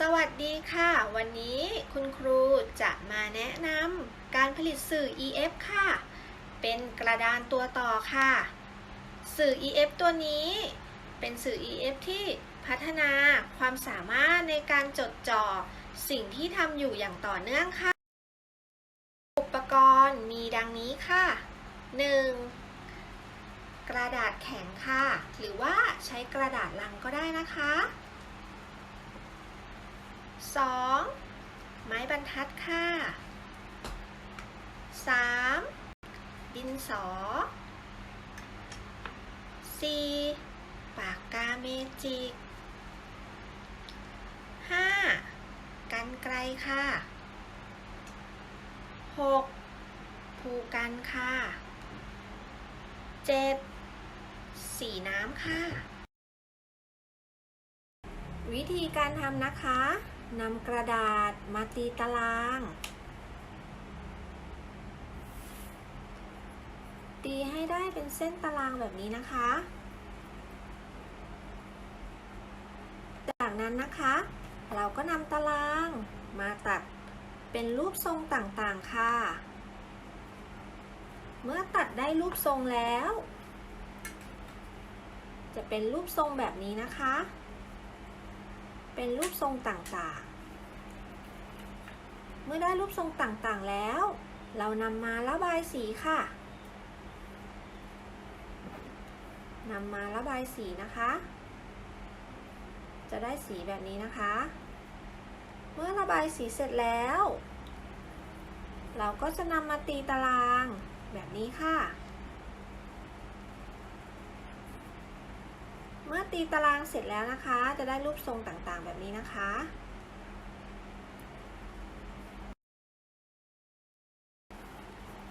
สวัสดีค่ะ วันนี้คุณครูจะมาแนะนำการผลิตสื่อ EF ค่ะ เป็นกระดานตัวต่อค่ะ สื่อ EF ตัวนี้ เป็นสื่อ EF ที่พัฒนาความสามารถในการจดจ่อสิ่งที่ทำอยู่อย่างต่อเนื่องค่ะ อุปกรณ์มีดังนี้ค่ะ 1. กระดาษแข็งค่ะ หรือว่าใช้กระดาษลังก็ได้นะคะ 2. ไม้บรรทัดค่ะ 3. ดินสอ 4. ปากกาเมจิก 5. กันไกลค่ะ 6. ภูกันค่ะ 7. สีน้ำค่ะวิธีการทำนะคะ นำกระดาษมาตีตาราง ตีให้ได้เป็นเส้นตารางแบบนี้นะคะ จากนั้นนะคะ เราก็นำตารางมาตัดเป็นรูปทรงต่างๆค่ะ เมื่อตัดได้รูปทรงแล้ว จะเป็นรูปทรงแบบนี้นะคะ เป็นรูปทรงต่างๆ เมื่อได้รูปทรงต่างๆแล้ว เรานำมาระบายสีค่ะนำมาระบายสีนะคะ จะได้สีแบบนี้นะคะ เมื่อระบายสีเสร็จแล้ว เราก็จะนำมาตีตารางแบบนี้ค่ะ เมื่อตีตารางเสร็จแล้วนะคะ จะได้รูปทรงต่างๆ แบบนี้นะคะ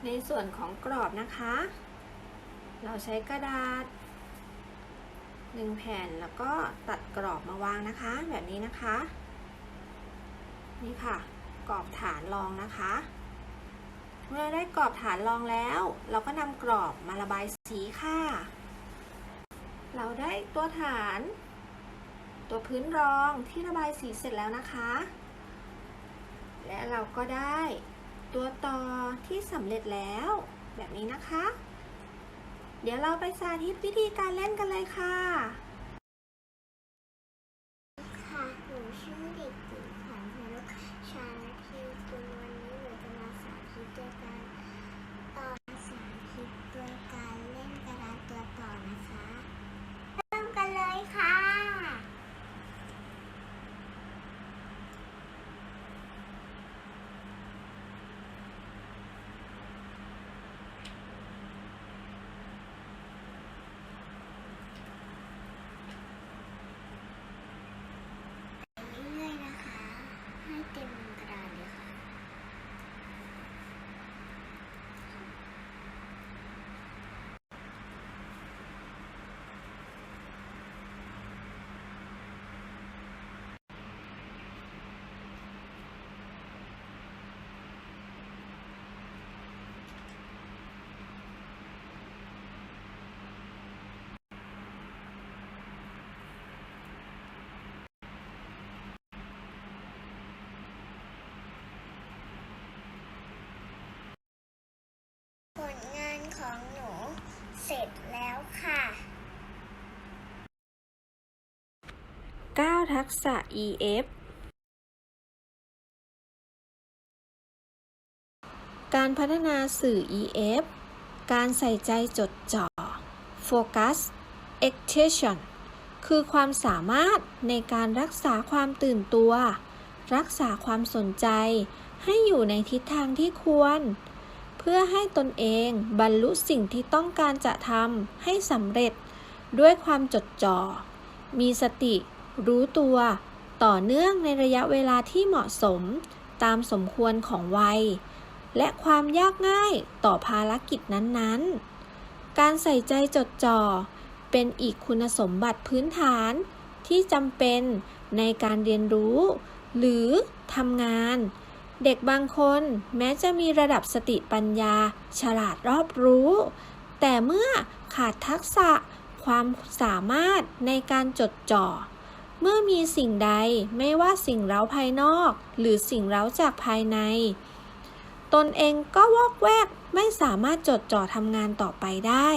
ในส่วนของกรอบนะคะ เราใช้กระดาษหนึ่งแผ่นแล้วก็ตัดกรอบมาวางนะคะ แบบนี้นะคะ นี่ค่ะ กรอบฐานรองนะคะ เมื่อได้กรอบฐานรองแล้ว เราก็นำกรอบมาระบายสีค่ะ เราได้ตัวฐาน ตัวพื้นรองที่ระบายสีเสร็จแล้วนะคะ และเราก็ได้ตัวต่อที่สำเร็จแล้ว แบบนี้นะคะ เดี๋ยวเราไปสาธิตวิธีการเล่นกันเลยค่ะ ค่ะ หนูชื่อเด็กหญิงขวัญพนุกชาณทีกุลวันนี้หนูจะมาสาธิตด้วยการต่อสาธิตด้วยการเล่นกระดานตัวต่อนะคะ เริ่มกันเลยค่ะ เรื่อยๆนะคะ ให้เต็มกระดานเลยค่ะ ผลงานของหนู เสร็จแล้วค่ะ 9 ทักษะ EF การพัฒนาสื่อ EF การใส่ใจจดจ่อ Focus Attention คือความสามารถในการรักษาความตื่นตัว รักษาความสนใจ ให้อยู่ในทิศทางที่ควร พื่อให้ตนเองบรรลุสิ่งที่ต้องการจะทำให้สำเร็จ ด้วยความจดจ่อ มีสติ รู้ตัว ต่อเนื่องในระยะเวลาที่เหมาะสม ตามสมควรของวัย และความยากง่ายต่อภารกิจนั้นๆ การใส่ใจจดจ่อ เป็นอีกคุณสมบัติพื้นฐานที่จำเป็นในการเรียนรู้ หรือทำงาน เด็กบางคนแม้จะมีระดับสติปัญญา ฉลาดรอบรู้ แต่เมื่อขาดทักษะความสามารถในการจดจ่อ เมื่อมีสิ่งใดไม่ว่าสิ่งเร้าภายนอก หรือสิ่งเร้าจากภายใน ตนเองก็วอกแวกไม่สามารถจดจ่อทำงานต่อไปได้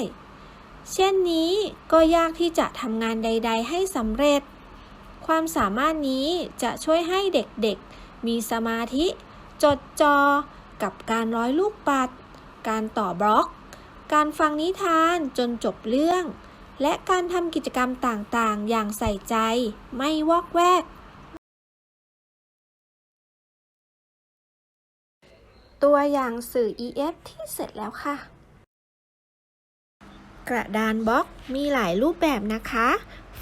เช่นนี้ก็ยากที่จะทำงานใด ๆ ให้สำเร็จ ความสามารถนี้จะช่วยให้เด็กๆ มีสมาธิ จดจอ กับการร้อยลูกปัด การต่อบล็อก การฟังนิทานจนจบเรื่อง และการทำกิจกรรมต่างๆ อย่างใส่ใจ ไม่วอกแวก ตัวอย่างสื่อ EF ที่เสร็จแล้วค่ะ กระดานบล็อกมีหลายรูปแบบนะคะ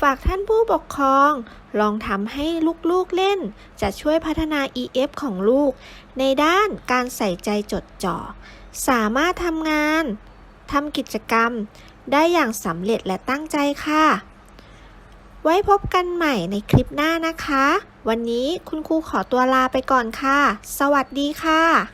ฝากท่านผู้ปกครอง ลองทำให้ลูกๆเล่น จะช่วยพัฒนา EF ของลูก ในด้านการใส่ใจจดจ่อ สามารถทำงานทำกิจกรรม ได้อย่างสำเร็จและตั้งใจค่ะ ไว้พบกันใหม่ในคลิปหน้านะคะ วันนี้คุณครูขอตัวลาไปก่อนค่ะ สวัสดีค่ะ